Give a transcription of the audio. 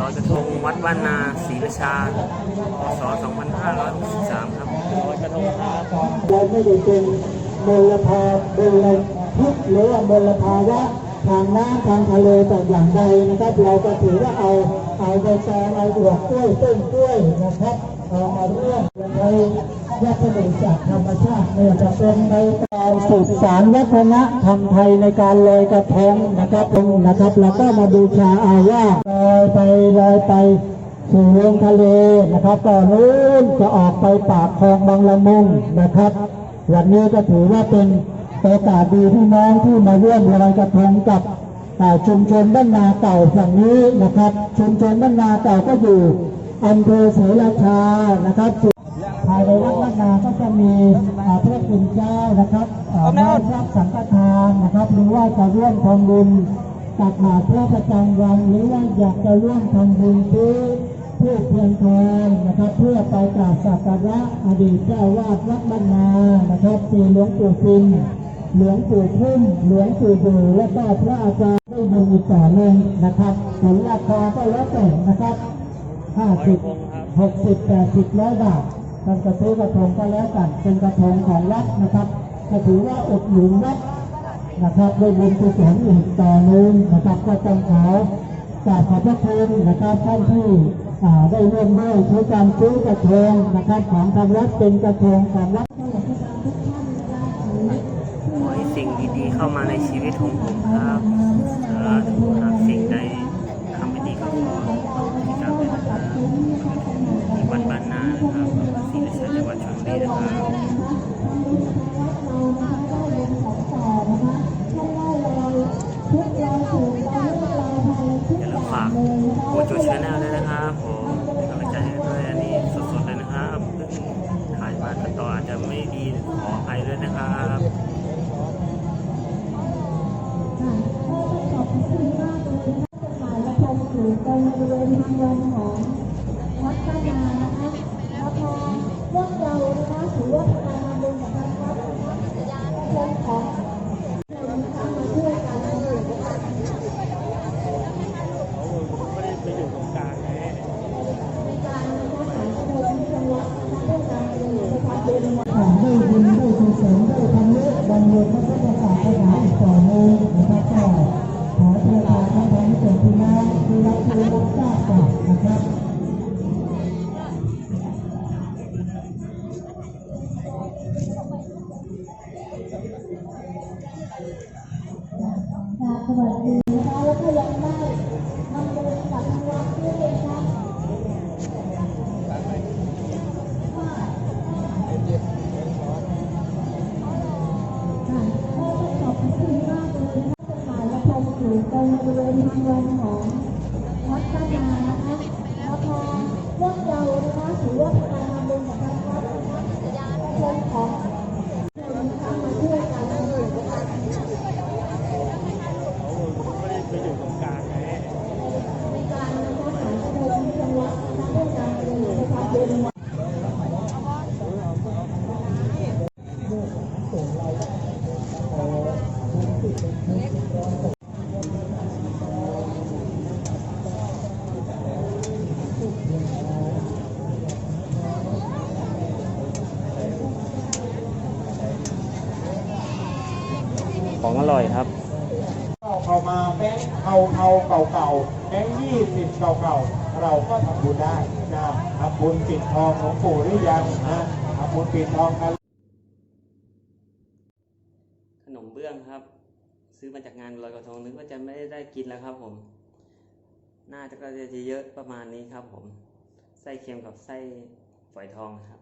ลอยกระทงวัดบ้านนาศรีราชาพศ2563 ครับลอยกระทงครับเราไม่ได้เป็นมลภาวะมลพิษหรือว่ามลภาวะทางน้ำทางทะเลแต่อย่างใดนะครับ เราก็ถือว่าเอาเอาใบตองเอาดอกกล้วยต้นกล้วยนะครับเอามาร่วมใน วัฒนธรรมจากธรรมชาติเนี่ยจะเป็นในการสืบสานวัฒนธรรมไทยในการลอยกระทงนะครับนะครับแล้วก็มาบูชาอาว่าลอยไปลอยไปสู่ลงทะเลนะครับตอนนู้นจะออกไปปากคลองบางละมุงนะครับวันนี้ก็ถือว่าเป็นโอกาสดีที่น้องที่มาร่วมลอยกระทงกับชุมชนบ้านนาเก่าฝั่งนี้นะครับ ชุมชนบ้านนาเก่าก็อยู่อำเภอศรีราชานะครับ ภายในวัดบ้านนาก็จะมีอ่าพระคุณเจ้านะครับอ่าน้อมรับสังฆทานนะครับหรือว่าจะร่วมทำบุญตักบาตรพระประจำวันหรือว่าอยากจะร่วมทำบุญซื้อผู้เพียงทองนะครับเพื่อไปกราบสักการะอดีตเจ้าวาดวัดบ้านนานะครับปีหลวงปู่ฟินหลวงปู่พุ่มหลวงปู่ดูและก็พระอาจารย์ได้บุญอีกต่อหนึ่งนะครับผลราคาก็แล้วแต่นะครับห้าสิบหกสิบแปดสิบร้อยบาท ท่านกระซื้อกระทงก็แล้วกันเป็นกระทงของวัดนะครับก็ถือว่าอุดหนุนวัดนะครับด้วยบุญกุศลอีกต่อหนึ่งนะครับก็ต้องขอกราบขอบพระคุณนะครับท่านที่ได้ร่วมด้วยใช้การซื้อกระทงนะครับของทางวัดเป็นกระทงของวัดขอให้สิ่งดีๆเข้ามาในชีวิตของผมครับสาธุหากสิ่งใดทำไม่ดีก็ขอ นะครับถ่ายละครอยู่ตรงบริเวณทางลงของวัดบ้านาน อยู่ตรงบริเวณทางลงของวัดบ้านานะคะแล้วพอพวกเรานะคะถือว่าเป็นการทำบุญกับทางวัดนะคะละครของเรานะคะมาช่วยกันนะคะในการนะคะสารบุญจังหวัดนะคะด้วยการอยู่ในความเป็น ของอร่อยครับเข้าเข้ามาแบงค์เทาเทาเก่าเก่าๆแบงค์ยี่สิบเก่าเก่าๆเราก็ทำบุญได้นะทำบุญปิดทองหลวงปู่หรือยังนะทำบุญปิดทองกันขนมเบื้องครับ ซื้อมาจากงานลอยกระทงนึกว่าจะไม่ได้กินแล้วครับผม น่าจะก็จะเยอะประมาณนี้ครับผม ไส้เค็มกับไส้ฝอยทองครับ